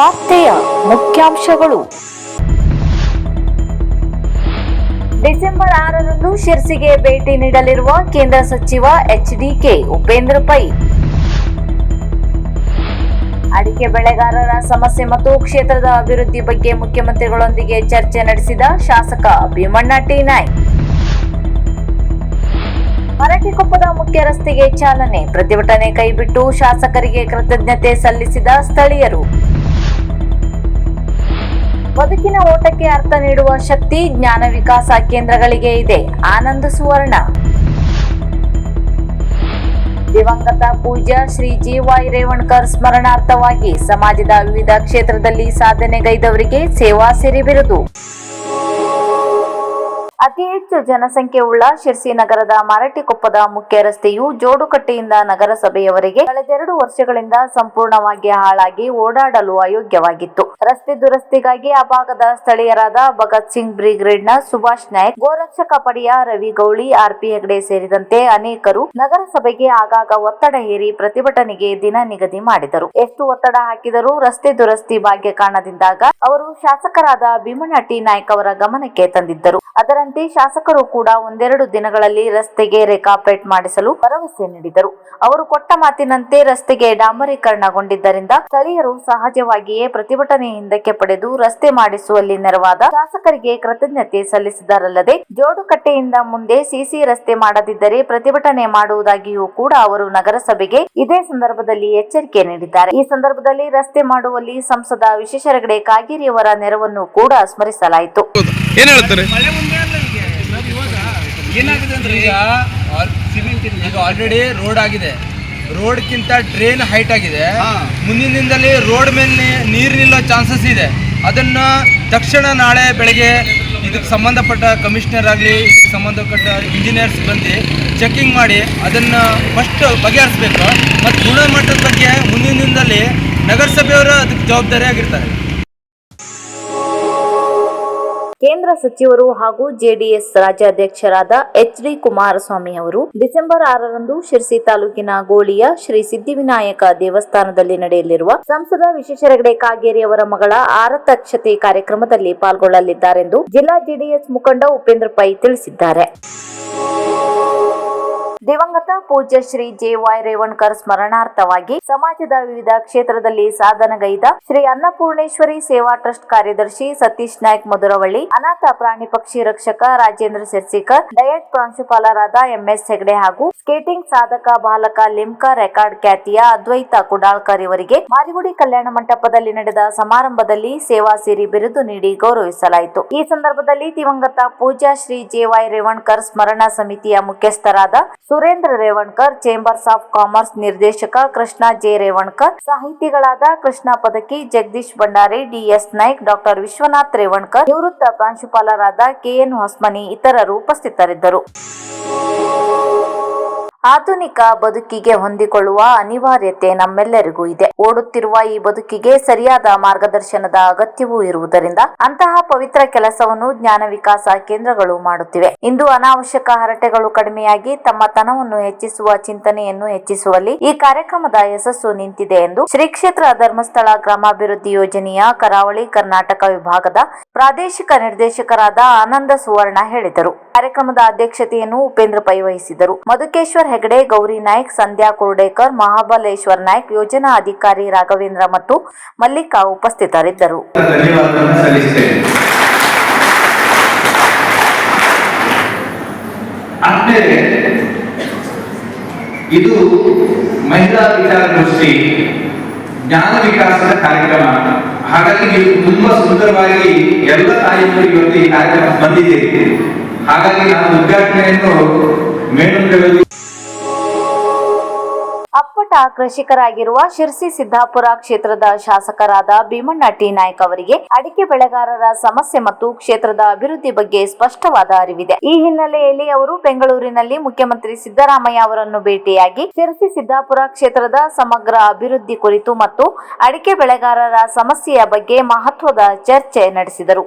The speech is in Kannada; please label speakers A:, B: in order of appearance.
A: ವಾರ್ತೆಯ ಮುಖ್ಯಾಂಶಗಳು. ಡಿಸೆಂಬರ್ ಆರರಂದು ಶಿರ್ಸಿಗೆ ಭೇಟಿ ನೀಡಲಿರುವ ಕೇಂದ್ರ ಸಚಿವ ಎಚ್ಡಿಕೆ ಉಪೇಂದ್ರ ಪೈ. ಅಡಿಕೆ ಬೆಳೆಗಾರರ ಸಮಸ್ಯೆ ಮತ್ತು ಕ್ಷೇತ್ರದ ಅಭಿವೃದ್ಧಿ ಬಗ್ಗೆ ಮುಖ್ಯಮಂತ್ರಿಗಳೊಂದಿಗೆ ಚರ್ಚೆ ನಡೆಸಿದ ಶಾಸಕ ಭೀಮಣ್ಣ ಟಿ. ನಾಯ್ಕ್. ಮರಟಿಕೊಪ್ಪದ ಮುಖ್ಯ ರಸ್ತೆಗೆ ಚಾಲನೆ, ಪ್ರತಿಭಟನೆ ಕೈಬಿಟ್ಟು ಶಾಸಕರಿಗೆ ಕೃತಜ್ಞತೆ ಸಲ್ಲಿಸಿದ ಸ್ಥಳೀಯರು. ಬದುಕಿನ ಓಟಕ್ಕೆ ಅರ್ಥ ನೀಡುವ ಶಕ್ತಿ ಜ್ಞಾನ ವಿಕಾಸ ಕೇಂದ್ರಗಳಿಗೆ ಇದೆ. ಆನಂದ ಸುವರ್ಣ. ದಿವಂಗತ ಪೂಜ್ಯ ಶ್ರೀ ಜಿ ವೈ ರೇವಣ್ಕರ್ ಸ್ಮರಣಾರ್ಥವಾಗಿ ಸಮಾಜದ ವಿವಿಧ ಕ್ಷೇತ್ರದಲ್ಲಿ ಸಾಧನೆಗೈದವರಿಗೆ ಸೇವಾ ಸೇರಿ ಬಿರುದು. ಅತಿ ಹೆಚ್ಚು ಜನಸಂಖ್ಯೆ ಉಳ್ಳ ಶಿರ್ಸಿ ನಗರದ ಮರಟಿಕೊಪ್ಪದ ಮುಖ್ಯ ರಸ್ತೆಯು ಜೋಡುಕಟ್ಟೆಯಿಂದ ನಗರಸಭೆಯವರೆಗೆ ಕಳೆದೆರಡು ವರ್ಷಗಳಿಂದ ಸಂಪೂರ್ಣವಾಗಿ ಹಾಳಾಗಿ ಓಡಾಡಲು ಅಯೋಗ್ಯವಾಗಿತ್ತು. ರಸ್ತೆ ದುರಸ್ತಿಗಾಗಿ ಆ ಭಾಗದ ಸ್ಥಳೀಯರಾದ ಭಗತ್ ಸಿಂಗ್ ಬ್ರಿಗ್ರೇಡ್ನ ಸುಭಾಷ್ ನಾಯಕ್, ಗೋರಕ್ಷಕ ಪಡೆಯ ರವಿ ಗೌಳಿ ಆರ್ಪಿ ಹೆಗಡೆ ಸೇರಿದಂತೆ ಅನೇಕರು ನಗರಸಭೆಗೆ ಆಗಾಗ ಒತ್ತಡ ಹೇರಿ ಪ್ರತಿಭಟನೆಗೆ ದಿನ ನಿಗದಿ ಮಾಡಿದರು. ಎಷ್ಟು ಒತ್ತಡ ಹಾಕಿದರೂ ರಸ್ತೆ ದುರಸ್ತಿ ಭಾಗ್ಯ ಕಾರಣದಿಂದಾಗ ಅವರು ಶಾಸಕರಾದ ಭೀಮಣ್ಣ ಟಿ. ನಾಯ್ಕ್ ಅವರ ಗಮನಕ್ಕೆ ತಂದಿದ್ದರು. ಅದರಂತೆ ಶಾಸಕರು ಕೂಡ ಒಂದೆರಡು ದಿನಗಳಲ್ಲಿ ರಸ್ತೆಗೆ ರೇಖಾಪೇಟ್ ಮಾಡಿಸಲು ಭರವಸೆ ನೀಡಿದರು. ಅವರು ಕೊಟ್ಟ ಮಾತಿನಂತೆ ರಸ್ತೆಗೆ ಡಾಂಬರೀಕರಣಗೊಂಡಿದ್ದರಿಂದ ಸ್ಥಳೀಯರು ಸಹಜವಾಗಿಯೇ ಪ್ರತಿಭಟನೆ ಹಿಂದಕ್ಕೆ ಪಡೆದು ರಸ್ತೆ ಮಾಡಿಸುವಲ್ಲಿ ನೆರವಾದ ಶಾಸಕರಿಗೆ ಕೃತಜ್ಞತೆ ಸಲ್ಲಿಸಿದರಲ್ಲದೆ ಜೋಡುಕಟ್ಟೆಯಿಂದ ಮುಂದೆ ಸಿಸಿ ರಸ್ತೆ ಮಾಡದಿದ್ದರೆ ಪ್ರತಿಭಟನೆ ಮಾಡುವುದಾಗಿಯೂ ಕೂಡ ಅವರು ನಗರಸಭೆಗೆ ಇದೇ ಸಂದರ್ಭದಲ್ಲಿ ಎಚ್ಚರಿಕೆ ನೀಡಿದ್ದಾರೆ. ಈ ಸಂದರ್ಭದಲ್ಲಿ ರಸ್ತೆ ಮಾಡುವಲ್ಲಿ ಸಂಸದ ವಿಶ್ವೇಶ್ವರ ಕಾಗೇರಿಯವರ ನೆರವನ್ನು ಕೂಡ ಸ್ಮರಿಸಲಾಯಿತು.
B: ಏನಾಗಿದೆ ಅಂದ್ರೆ
C: ಈಗ ಸಿಮೆಂಟ್ ಈಗ ಆಲ್ರೆಡಿ ರೋಡ್ ಆಗಿದೆ. ರೋಡ್ಕ್ಕಿಂತ ಟ್ರೈನ್ ಹೈಟ್ ಆಗಿದೆ. ಮುಂದಿನ ದಿನದಲ್ಲಿ ರೋಡ್ ಮೇಲೆ ನೀರು ನಿಲ್ಲೋ ಚಾನ್ಸಸ್ ಇದೆ. ಅದನ್ನ ತಕ್ಷಣ ನಾಳೆ ಬೆಳಗ್ಗೆ ಇದಕ್ಕೆ ಸಂಬಂಧಪಟ್ಟ ಕಮಿಷನರ್ ಆಗಲಿ ಇದಕ್ಕೆ ಸಂಬಂಧಪಟ್ಟ ಇಂಜಿನಿಯರ್ಸ್ ಬಂದು ಚೆಕಿಂಗ್ ಮಾಡಿ ಅದನ್ನು ಫಸ್ಟ್ ಬಗೆಹರಿಸ್ಬೇಕು. ಮತ್ತು ಗುಣಮಟ್ಟದ ಬಗ್ಗೆ ಮುಂದಿನ ದಿನದಲ್ಲಿ ನಗರಸಭೆಯವರು ಅದಕ್ಕೆ ಜವಾಬ್ದಾರಿಯಾಗಿರ್ತಾರೆ
A: ಕೇಂದ್ರ ಸಚಿವರು ಹಾಗೂ ಜೆಡಿಎಸ್ ರಾಜ್ಯಾಧ್ಯಕ್ಷರಾದ ಎಚ್ ಡಿ ಕುಮಾರಸ್ವಾಮಿ ಅವರು ಡಿಸೆಂಬರ್ ಆರರಂದು ಶಿರ್ಸಿ ತಾಲೂಕಿನ ಗೋಳಿಯ ಶ್ರೀ ಸಿದ್ಧಿವಿನಾಯಕ ದೇವಸ್ಥಾನದಲ್ಲಿ ನಡೆಯಲಿರುವ ಸಂಸದ ಹೆಗಡೆ ಕಾಗೇರಿ ಅವರ ಮಗಳ ಆರತಕ್ಷತೆ ಕಾರ್ಯಕ್ರಮದಲ್ಲಿ ಪಾಲ್ಗೊಳ್ಳಲಿದ್ದಾರೆಂದು ಜಿಲ್ಲಾ ಜೆಡಿಎಸ್ ಮುಖಂಡ ಉಪೇಂದ್ರ ಪೈ ತಿಳಿಸಿದ್ದಾರೆ. ದಿವಂಗತ ಪೂಜ್ಯ ಶ್ರೀ ಜೆ ವೈ ರೇವಣ್ಕರ್ ಸ್ಮರಣಾರ್ಥವಾಗಿ ಸಮಾಜದ ವಿವಿಧ ಕ್ಷೇತ್ರದಲ್ಲಿ ಸಾಧನಗೈದ ಶ್ರೀ ಅನ್ನಪೂರ್ಣೇಶ್ವರಿ ಸೇವಾ ಟ್ರಸ್ಟ್ ಕಾರ್ಯದರ್ಶಿ ಸತೀಶ್ ನಾಯ್ಕ್ ಮಧುರವಳ್ಳಿ, ಅನಾಥ ಪ್ರಾಣಿ ಪಕ್ಷಿ ರಕ್ಷಕ ರಾಜೇಂದ್ರ ಸಿರ್ಸಿಕರ್ ಡಯಟ್ ಪ್ರಾಂಶುಪಾಲರಾದ ಎಂಎಸ್ ಹೆಗಡೆ ಹಾಗೂ ಸ್ಕೇಟಿಂಗ್ ಸಾಧಕ ಬಾಲಕ ಲಿಮ್ಕಾ ರೆಕಾರ್ಡ್ ಖ್ಯಾತಿಯ ಅದ್ವೈತ ಕುಡಾಳ್ಕರ್ ಇವರಿಗೆ ಮಾರಿಗುಡಿ ಕಲ್ಯಾಣ ಮಂಟಪದಲ್ಲಿ ನಡೆದ ಸಮಾರಂಭದಲ್ಲಿ ಸೇವಾ ಸಿರಿ ಬಿರುದು ನೀಡಿ ಗೌರವಿಸಲಾಯಿತು. ಈ ಸಂದರ್ಭದಲ್ಲಿ ದಿವಂಗತ ಪೂಜಾ ಶ್ರೀ ಜೆ ವೈ ರೇವಣ್ಕರ್ ಸ್ಮರಣ ಸಮಿತಿಯ ಮುಖ್ಯಸ್ಥರಾದ Surendra Revankar chambers of commerce ನಿರ್ದೇಶಕ Krishna J. Revankar, ಸಾಹಿತಿಗಳಾದ Krishna Padaki, Jagadish Bhandari, D S Naik, doctor Vishwanath Revankar, ನಿವೃತ್ತ ಪ್ರಾಂಶುಪಾಲರಾದ ಕೆಎನ್ ಹೊಸ್ಮನಿ, ಇತರರು ಉಪಸ್ಥಿತರಿದ್ದರು. ಆಧುನಿಕ ಬದುಕಿಗೆ ಹೊಂದಿಕೊಳ್ಳುವ ಅನಿವಾರ್ಯತೆ ನಮ್ಮೆಲ್ಲರಿಗೂ ಇದೆ. ಓಡುತ್ತಿರುವ ಈ ಬದುಕಿಗೆ ಸರಿಯಾದ ಮಾರ್ಗದರ್ಶನದ ಅಗತ್ಯವೂ ಇರುವುದರಿಂದ ಅಂತಹ ಪವಿತ್ರ ಕೆಲಸವನ್ನು ಜ್ಞಾನ ವಿಕಾಸ ಕೇಂದ್ರಗಳು ಮಾಡುತ್ತಿವೆ. ಇಂದು ಅನಾವಶ್ಯಕ ಹರಟೆಗಳು ಕಡಿಮೆಯಾಗಿ ತಮ್ಮ ತನವನ್ನು ಹೆಚ್ಚಿಸುವ ಚಿಂತನೆಯನ್ನು ಹೆಚ್ಚಿಸುವಲ್ಲಿ ಈ ಕಾರ್ಯಕ್ರಮದ ಯಶಸ್ಸು ನಿಂತಿದೆ ಎಂದು ಶ್ರೀ ಕ್ಷೇತ್ರ ಧರ್ಮಸ್ಥಳ ಗ್ರಾಮಾಭಿವೃದ್ಧಿ ಯೋಜನೆಯ ಕರಾವಳಿ ಕರ್ನಾಟಕ ವಿಭಾಗದ ಪ್ರಾದೇಶಿಕ ನಿರ್ದೇಶಕರಾದ ಆನಂದ ಸುವರ್ಣ ಹೇಳಿದರು. ಕಾರ್ಯಕ್ರಮದ ಅಧ್ಯಕ್ಷತೆಯನ್ನು ಉಪೇಂದ್ರ ಪೈ ವಹಿಸಿದರು. ಹೆಗಡೆ, ಗೌರಿ ನಾಯ್ಕ, ಸಂಧ್ಯಾ ಕುರುಡೇಕರ್, ಮಹಾಬಲೇಶ್ವರ್ ನಾಯ್ಕ್, ಯೋಜನಾ ಅಧಿಕಾರಿ ರಾಘವೇಂದ್ರ ಮತ್ತು ಮಲ್ಲಿಕಾ ಉಪಸ್ಥಿತರಿದ್ದರು.
D: ಇದು ಮಹಿಳಾ ವಿಚಾರಗೋಷ್ಠಿ ಜ್ಞಾನ ವಿಕಾಸದ ಕಾರ್ಯಕ್ರಮ. ಹಾಗಾಗಿ ನೀವು ತುಂಬಾ ಸುಂದರವಾಗಿ ಎಲ್ಲ ತಾಯಿಯರು ಇವತ್ತು ಈ ಕಾರ್ಯಕ್ರಮ ಬಂದಿದ್ದೇವೆ ಹಾಗಾಗಿ ನಾನು ಉದ್ಘಾಟನೆಯನ್ನು ಮೇಡಮ್
A: ಅಪ್ಪಟ ಕೃಷಿಕರಾಗಿರುವ ಶಿರ್ಸಿ ಸಿದ್ದಾಪುರ ಕ್ಷೇತ್ರದ ಶಾಸಕರಾದ ಭೀಮಣ್ಣ ಟಿ ನಾಯಕ್ ಅವರಿಗೆ ಅಡಿಕೆ ಬೆಳೆಗಾರರ ಸಮಸ್ಯೆ ಮತ್ತು ಕ್ಷೇತ್ರದ ಅಭಿವೃದ್ಧಿ ಬಗ್ಗೆ ಸ್ಪಷ್ಟವಾದ ಅರಿವಿದೆ. ಈ ಹಿನ್ನೆಲೆಯಲ್ಲಿ ಅವರು ಬೆಂಗಳೂರಿನಲ್ಲಿ ಮುಖ್ಯಮಂತ್ರಿ ಸಿದ್ದರಾಮಯ್ಯ ಅವರನ್ನು ಭೇಟಿಯಾಗಿ ಶಿರ್ಸಿ ಸಿದ್ದಾಪುರ ಕ್ಷೇತ್ರದ ಸಮಗ್ರ ಅಭಿವೃದ್ಧಿ ಕುರಿತು ಮತ್ತು ಅಡಿಕೆ ಬೆಳೆಗಾರರ ಸಮಸ್ಯೆಯ ಬಗ್ಗೆ ಮಹತ್ವದ ಚರ್ಚೆ ನಡೆಸಿದರು.